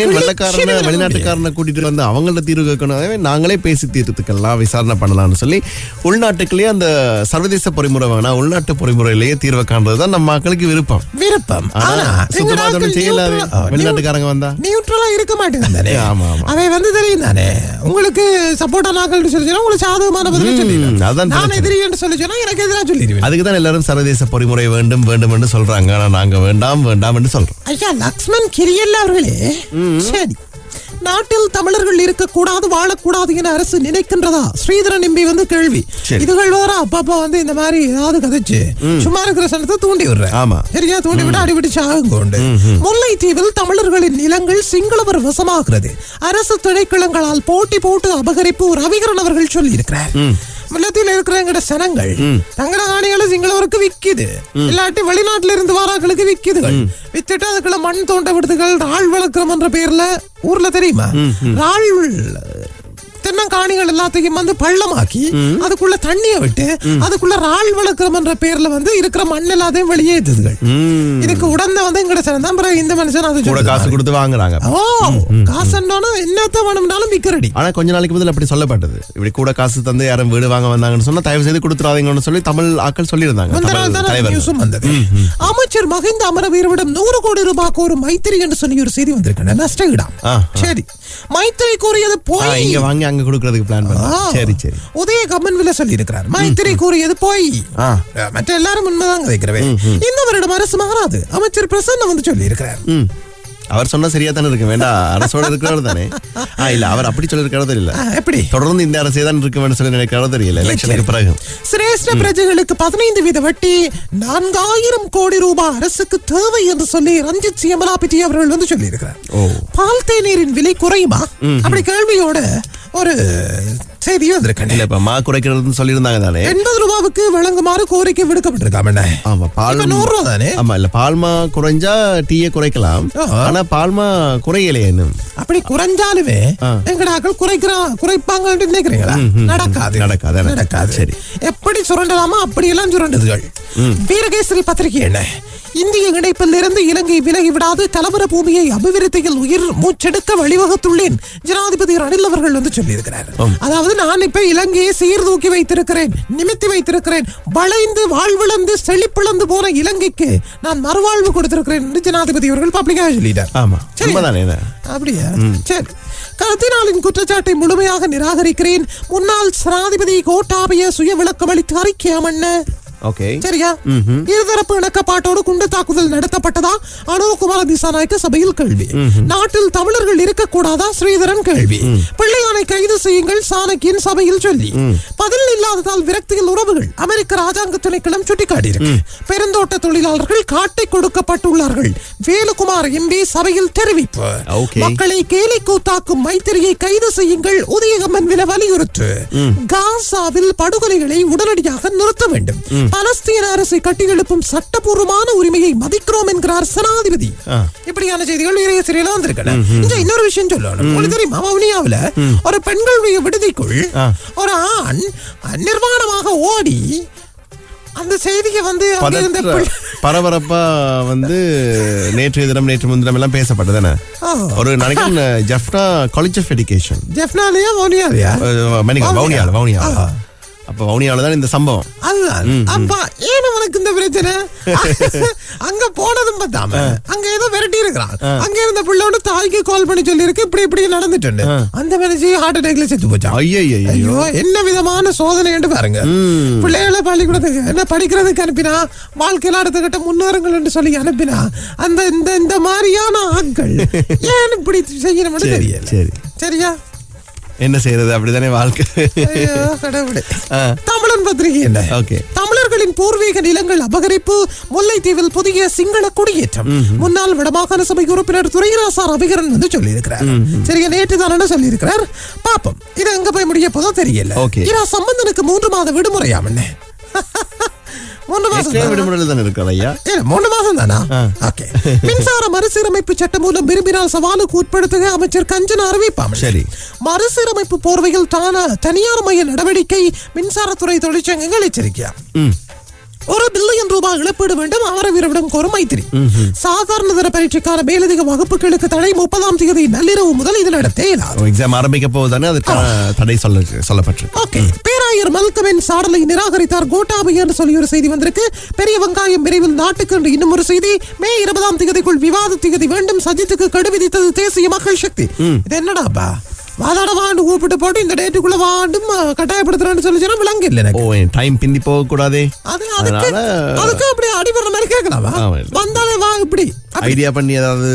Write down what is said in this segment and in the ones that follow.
ஏன் வெள்ளக்காரன வெளிநாட்டுக்காரனை கூட்டிட்டு வந்து அவங்கள்ட்ட தீர்வு கேட்கணும். நாங்களே பேசி தீர்த்துக்கலாம் விசாரணை பண்ணலாம்னு சொல்லி உள்நாட்டுக்குள்ளேயே அந்த சர்வதேச பொறிமுறை வேணா உள்நாட்டு பொறிமுறையிலேயே தீர்வை காண்றதுதான் நம்ம மக்களுக்கு விருப்பம். விருப்பம். ஆனா சுத்தமா செய்யலாது வெளிநாட்டுக்காரங்க வந்தா. நியூட்ரலா இருக்க மாட்டேங்க ஆமா, ஆமா. அவன் வந்து தெரியும் தானே? உங்களுக்கு சப்போர்ட்டா நாக்கள் சொல்லி உங்களுக்கு சாதகமான பதில் சொல்லிடுவேன். அதான் நான் பிரச்சனை. எதிரி என்று சொல்லி சொன்னா எனக்கு எதிராக சொல்லிடுவேன். அதுக்கு தான் எல்லாரும் சர்வதேச பொறிமுறை வேண்டும் வேண்டும் என்று சொல்றாங்க. ஆனா நாங்க வேண்டாம் வேண்டாம் என்று சொல்றோம். ஐயா லக்ஷ்மண் கிரியல்ல அவர்களே சரி. நாட்டில் தமிழர்கள் இருக்கக்கூடாது வாழக்கூடாது என அரசு நினைக்கின்றதா? ஸ்ரீதரன் எம்பி வந்து கேள்வி. இதுகள் வேற அப்பப்ப வந்து இந்த மாதிரி ஏதாவது கதைச்சு சும்மா இருக்கிற சனத்தை தூண்டி விடுறேன் ஆமா. சரியா? தூண்டி விட்டு அடிபிடி சாகும் கொண்டு முல்லைத்தீவில் தமிழர்களின் நிலங்கள் சிங்களவர் வசமாகிறது. அரசு திணைக்களங்களால் போட்டி போட்டு அபகரிப்பு ரவிகரன் அவர்கள் சொல்லி இருக்கிறார் முல்லத்தில் இருக்கிற எங்கட சனங்கள் தங்கட காணிகளை சிங்களவருக்கு விக்குது இல்லாட்டி வெளிநாட்டுல இருந்து வாராக்களுக்கு விக்குதுகள் வித்துட்டு அதுக்குள்ள மண் தோண்ட விடுதுகள் ராள் வளர்க்கிறோம் என்ற பேர்ல ஊர்ல தெரியுமா? ராள் தென்னங்காணிகள் எல்லாத்தையும் வந்து பள்ளமாக்கி அதுக்குள்ள தண்ணிய விட்டு அதுக்குள்ள ராள் வளர்க்கிறோம் என்ற பேர்ல வந்து இருக்கிற மண் எல்லாத்தையும் வெளியேற்றுதுகள். இதுக்கு உடந்த வந்து எங்கட தான் பிறகு இந்த மனுஷன் அது கூட. காசு கொடுத்து வாங்குறாங்க. ஓ காசுன்னா என்னத்த வேணும்னாலும் விக்கிறடி. ஆனா கொஞ்ச நாளைக்கு முதல்ல அப்படி சொல்லப்பட்டது. இப்படி கூட காசு தந்து யாரும் வீடு வாங்க வந்தாங்கன்னு சொன்னா தயவு செய்து கொடுத்துறாதீங்கன்னு சொல்லி தமிழ் ஆட்கள் சொல்லியிருந்தாங்க. அமைச்சர் மகிந்த அமரவீரவிடம் நூறு கோடி ரூபாய்க்கு ஒரு மைத்திரி என்று சொல்லி ஒரு செய்தி வந்திருக்கேன் நஷ்டகிடாம் ஆ, சரி. மைத்திரி கூறியது போய் இங்க வாங்கி அங்க கொடுக்கறதுக்கு பிளான் ஆ. பண்ண சரி சரி. உதய கம்மன்வில சொல்லி இருக்கிறார் மைத்திரி கூறியது போய். மற்ற எல்லாரும் உண்மைதான் வைக்கிறவே. இந்த வருடம் அரசு மாறாது. அமைச்சர் பிரசன்ன வந்து சொல்லி இருக்கிறார். அவர் சொன்னா சரியா தானே இருக்கு வேண்டாம் அரசோட இருக்கிறவர் தானே. ஆ இல்ல அவர் அப்படி சொல்லி இருக்கிறது இல்ல எப்படி? தொடர்ந்து இந்த அரசே தான் இருக்க வேண்டும் சொல்லி நினைக்கிறது தெரியல. எலெக்ஷனுக்கு பிறகு. சிரேஷ்ட பிரஜைகளுக்கு பதினைந்து வீத வட்டி நான்காயிரம் கோடி ரூபாய் அரசுக்கு தேவை என்று சொல்லி ரஞ்சித் சியமலாபிட்டி அவர்கள் வந்து சொல்லி இருக்கிறார் ஓ. பால் தேநீரின் விலை குறையுமா? அப்படி கேள்வியோட ஒரு செய்தி வந்திருக்கேன் இல்ல இப்ப மா குறைக்கிறதுன்னு சொல்லியிருந்தாங்க தானே? எண்பது ரூபாவுக்கு வழங்குமாறு கோரிக்கை விடுக்கப்பட்டிருக்காம என்ன? ஆமா பால் நூறு ரூபா தானே? ஆமா இல்ல பால்மா குறைஞ்சா டீயை குறைக்கலாம். ஆனா பால்மா குறையலையே இன்னும். அப்படி குறைஞ்சாலுமே. எங்கடாக்கள் குறைக்கிறான் குறைப்பாங்கன்னு நினைக்கிறீங்களா? நடக்காது. நடக்காது, நடக்காது. நடக்காது. சரி. எப்படி சுரண்டலாமா அப்படி எல்லாம் சுரண்டுதுகள் வீரகேசரி பத்திரிகை என்ன? இந்திய இணைப்பில் இருந்து இலங்கை விலகி விடாது. கலவர பூமியை அபிவிருத்தியில் உயிர் மூச்செடுக்க வழிவகுத்துள்ளேன். ஜனாதிபதி ரணில் அவர்கள் வந்து சொல்லியிருக்கிறார். அதாவது நான் இப்ப இலங்கையை சீர்தூக்கி வைத்திருக்கிறேன் நிமித்தி வைத்திருக்கிறேன் வளைந்து வாழ்விழந்து செழிப்பிழந்து போன இலங்கைக்கு நான் மறுவாழ்வு கொடுத்திருக்கிறேன் என்று ஜனாதிபதி அவர்கள் பப்ளிக்காக சொல்லிட்டார். ஆமா? அப்படியா? சரி. கருத்தினாலின் குற்றச்சாட்டை முழுமையாக நிராகரிக்கிறேன். முன்னாள் ஜனாதிபதி கோட்டாபய சுய விளக்கம் அளித்து அறிக்கையாமண்ண ஓகே சரியா? இருதரப்பு இணக்கப்பாட்டோடு குண்டு தாக்குதல் நடத்தப்பட்டதா? அனுகுமார திசாநாயக்க சபையில் கேள்வி. நாட்டில் தமிழர்கள் இருக்கக்கூடாதா? ஸ்ரீதரன் கேள்வி. பிள்ளையானை கைது செய்யுங்கள் சாணக்கியன் சபையில் சொல்லி. பதில் இல்லாததால் விரக்தியில் உறவுகள். அமெரிக்க ராஜாங்க திணைக்களம் சுட்டிக்காட்டியிருக்கு. பெருந்தோட்ட தொழிலாளர்கள் காட்டை கொடுக்கப்பட்டுள்ளார்கள். வேலுகுமார் எம்பி சபையில் தெரிவிப்பு. மக்களை கேலி கூத்தாக்கும் மைத்திரியை கைது செய்யுங்கள் உதயகம்மன் வில வலியுறுத்து. காசாவில் படுகொலைகளை உடனடியாக நிறுத்த வேண்டும். பலஸ்தீன அரசை கட்டியெழுப்பும் சட்டபூர்வமான உரிமையை மதிக்கிறோம் என்கிறார் சனாதிபதி. இப்படியான செய்திகள் நிறைய சிறையில வந்திருக்கல இன்னொரு விஷயம் சொல்லணும் உங்களுக்கு தெரியுமா வவுனியாவுல ஒரு பெண்களுடைய விடுதிக்குள். ஒரு ஆண் நிர்வாணமாக ஓடி அந்த செய்தியை வந்து பரபரப்பா வந்து நேற்றைய தினம் நேற்று முன்தினம் எல்லாம் பேசப்பட்டதானே. ஒரு நினைக்கிறேன் ஜெஃப்னா காலேஜ் ஆஃப் எஜுகேஷன் ஜெஃப்னாலயா வவுனியாலயா மணிக்கா வவுனியா. வவுனியால வவுனியால. அப்ப வவுனியால தான் இந்த சம்பவம்? அதுதான் அப்பா ஏன் உனக்கு இந்த பிரச்சனை? அங்க போனதும் பார்த்தாம அங்க ஏதோ விரட்டி இருக்கிறான். அங்க இருந்த பிள்ளோட தாய்க்கு கால் பண்ணி சொல்லி இருக்கு இப்படி இப்படி நடந்துட்டு அந்த மனுஷி ஹார்ட் அட்டாக்ல செத்து போச்சான் ஐயோ ஐயோ என்ன விதமான சோதனை என்று பாருங்க பிள்ளைகளை பள்ளிக்கூடத்துக்கு என்ன படிக்கிறதுக்கு அனுப்பினா வாழ்க்கையில அடுத்த கட்ட முன்னேறுங்கள் என்று சொல்லி அனுப்பினா அந்த இந்த இந்த மாதிரியான ஆட்கள் ஏன் இப்படி செய்யணும்னு தெரியல. சரி. சரியா? என்ன செய்யறது? அப்படிதானே வாழ்க்கை. தமிழன் பத்திரிகை என்ன? ஓகே. தமிழர்களின் பூர்வீக நிலங்கள் அபகரிப்பு முல்லைத்தீவில் புதிய சிங்கள குடியேற்றம். முன்னாள் வடமாகாண சபை உறுப்பினர் துரைராசார் அபிகரன் வந்து சொல்லியிருக்கிறார். சரியா நேற்று தானே சொல்லியிருக்கிறார்? பாப்போம். இது எங்க போய் முடிய போதோ தெரியல. Okay. இரா சம்பந்தனுக்கு மூன்று மாத விடுமுறையாம் என்ன? மூன்று மாசம் விடுமுறையில் தானே ஐயா? ஏ, மூணு மாசம் தானா ஓகே மின்சார மறுசீரமைப்பு சட்டம் மூலம் விரும்பினால் சவாலுக்கு உட்படுத்துக அமைச்சர் கஞ்சன் அறிவிப்பாம் சரி. மறுசீரமைப்பு போர்வையில் தான தனியார் மைய நடவடிக்கை மின்சாரத்துறை தொழிற்சங்கங்கள் எச்சரிக்கையா ஒரு பில்லியன் ரூபாய் இழப்பீடு வேண்டும் அமரவீரவிடம் கோரும் மைத்திரி. சாதாரண தர பரீட்சைக்கான மேலதிக வகுப்புகளுக்கு தடை முப்பதாம் தேதி நள்ளிரவு முதல் இது நடத்த இயலாது எக்ஸாம் ஆரம்பிக்க போகுதானே அதுக்கான தடை சொல்ல சொல்லப்பட்டிருக்கு. ஓகே. பேராயர் மல்கமின் சாடலை நிராகரித்தார் கோட்டாபை என்று சொல்லி ஒரு செய்தி வந்திருக்கு. பெரிய வெங்காயம் விரைவில் நாட்டுக்கு என்று இன்னும் ஒரு செய்தி. மே இருபதாம் திகதிக்குள் விவாத திகதி வேண்டும். சஜித்துக்கு கெடு விதித்தது தேசிய மக்கள் சக்தி. இது என்னடாப்பா வாதாட வாண்டு கூப்பிட்டு போட்டு இந்த டேட்டுக்குள்ள வாண்டும் கட்டாயப்படுத்துறேன்னு சொல்லி விளங்கு இல்லை எனக்கு ஓ டைம் பிந்தி போக கூடாதே அது அதுக்கு அதனால- அதுக்கு அப்படி அடிபடுற மாதிரி கேட்கலாமா. வந்தாலே வா இப்படி. ஐடியா பண்ணி ஏதாவது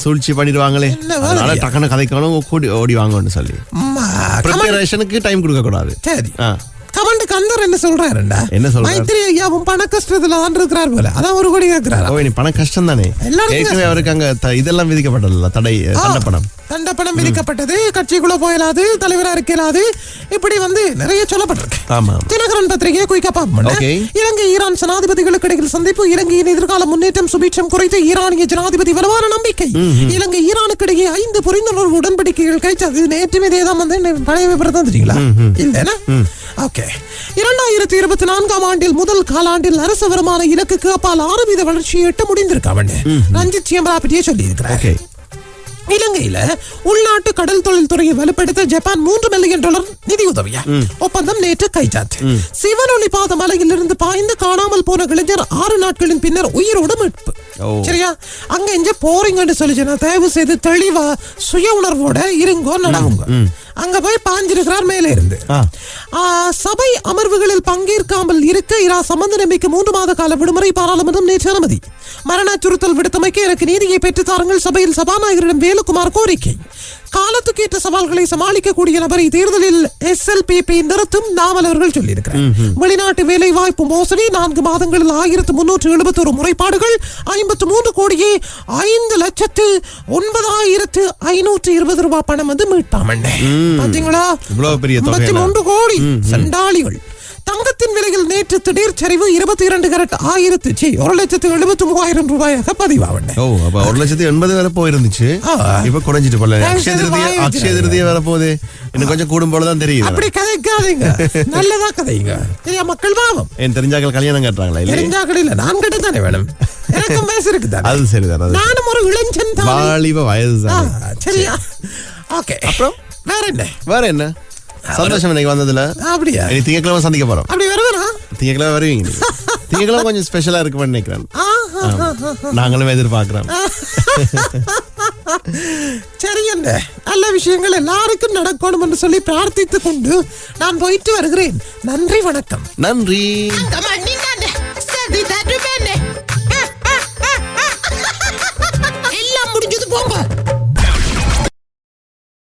சூழ்ச்சி பண்ணிடுவாங்களே அதனால? டக்குனு கதைக்கணும் கூடி ஓடி வாங்கன்னு சொல்லி ப்ரிப்பரேஷனுக்கு டைம் கொடுக்க கூடாது சரி. கமெண்ட் கந்தர் என்ன சொல்றாருண்டா என்ன சொல்றாரு? மைத்திரி ஐயாவும் பண கஷ்டத்துல தான் இருக்கிறார் போல அதான் ஒரு கோடி கேட்கிறாரா ஓ இனி பணம் கஷ்டம் தானே ஏற்கனவே அவருக்கு அங்க இதெல்லாம் விதிக்கப்பட்டதில்ல தடை தண்டப்படம் தண்டப்பணம் விதிக்கப்பட்டது கட்சிக்குள்ள போயலாது தலைவரா இருக்கலாது. இப்படி வந்து நிறைய சொல்லப்பட்டிருக்கு. தினகரன் பத்திரிகையை குயிக்கா. இலங்கை ஈரான் ஜனாதிபதிகளுக்கு இடையில் சந்திப்பு இலங்கையின் எதிர்கால முன்னேற்றம் சுபீட்சம் குறித்து ஈரானிய ஜனாதிபதி வலுவான நம்பிக்கை. இலங்கை ஈரானுக்கு இடையே ஐந்து புரிந்துணர்வு உடன்படிக்கைகள் கைச்சது நேற்று மீதேதான் வந்து பழைய விபரம் தான் தெரியுங்களா? இல்லைன்னா? ஓகே. இரண்டாயிரத்தி இருபத்தி நான்காம் ஆண்டில் முதல் காலாண்டில் அரசு வருமான இலக்குக்கு அப்பால் ஆறு வீத வளர்ச்சியை எட்ட முடிந்திருக்காவன்னு ரஞ்சித் சியம்பரா பற்றியே சொல்லி ஓகே. இலங்கையில உள்நாட்டு கடல் தொழில் துறையை வலுப்படுத்த ஜப்பான் மூன்று மில்லியன் டாலர் நிதியுதவியா ஒப்பந்தம் நேற்று கைச்சாத்து சிவனொளி பாத மலையிலிருந்து பாய்ந்து காணாமல் போன இளைஞர் ஆறு நாட்களின் பின்னர் உயிரோடு மீட்பு. சரியா? அங்க இங்க போறீங்கன்னு சொல்லிச்சுன்னா தயவு செய்து தெளிவா சுய உணர்வோட இருங்கோ நடவுங்க. அங்க போய் பாஞ்சிருக்கிறார் மேலே இருந்து. சபை அமர்வுகளில் பங்கேற்காமல் இருக்க இரா சம்பந்த நம்பிக்கை மூன்று மாத கால விடுமுறை பாராளுமன்றம் நேற்று அனுமதி. மரண அச்சுறுத்தல் விடுத்தமைக்கு எனக்கு நீதியை பெற்றுத் தாருங்கள். சபையில் சபாநாயகரிடம் வேலுக்குமார் கோரிக்கை. காலத்துக்கேற்ற சவால்களை சமாளிக்கக்கூடிய நபரை தேர்தலில் எஸ்எல்பிபி நிறுத்தும் நாவலர்கள் சொல்லியிருக்கிறார். வெளிநாட்டு வேலை வாய்ப்பு மோசடி நான்கு மாதங்களில் ஆயிரத்து முன்னூற்று எழுபத்தொரு முறைப்பாடுகள் ஐம்பத்து மூன்று கோடியே ஐந்து லட்சத்து ஒன்பதாயிரத்து ஐநூற்று இருபது ரூபாய் பணம் வந்து மீட்பாமண்ணே. பாத்தீங்களா? மூன்று கோடி சண்டாளிகள். தங்கத்தின் விலையில் நேற்று திடீர் சரிவு இருபத்தி இரண்டு கரட் ஆயிரத்து சி ஒரு லட்சத்து எழுபத்தி மூவாயிரம் ரூபாயாக பதிவாவண்ணே. ஓ அப்ப ஒரு லட்சத்தி எண்பது வரை போயிருந்துச்சு. இப்ப குறைஞ்சிட்டு போல. அக்ஷய திருதிய அக்ஷய. திருதிய வர போகுது. இன்னும் கொஞ்சம் கூடும் போலதான் தெரியுது. அப்படி கதைக்காதீங்க. நல்லதா கதைங்க. சரியா மக்கள் பாவம். என் தெரிஞ்சாக்கள் கல்யாணம் கட்டுறாங்களா தெரிஞ்சாக்கள் இல்ல நான் கிட்ட தானே வேணும்? எனக்கும் வயசு இருக்குதானே அது சரிதான் நானும் ஒரு இளைஞன் தான். வாலிப வயது ஆ, தான் சரியா ஓகே. அப்புறம்? வேற என்ன? வேற என்ன? சந்தோஷம் இன்னைக்கு வந்ததுல? அப்படியா? இனி திங்கக்கிழமை சந்திக்க போறோம். அப்படி வருவனா திங்கக்கிழமை வருவீங்க. திங்கக்கிழமை கொஞ்சம் ஸ்பெஷலா இருக்கும்னு நினைக்கிறேன். நாங்களும் எதிர்பார்க்கிறோம். சரி என்ன நல்ல விஷயங்கள் எல்லாருக்கும் நடக்கணும் என்று சொல்லி பிரார்த்தித்துக் கொண்டு நான் போயிட்டு வருகிறேன். நன்றி வணக்கம். நன்றி.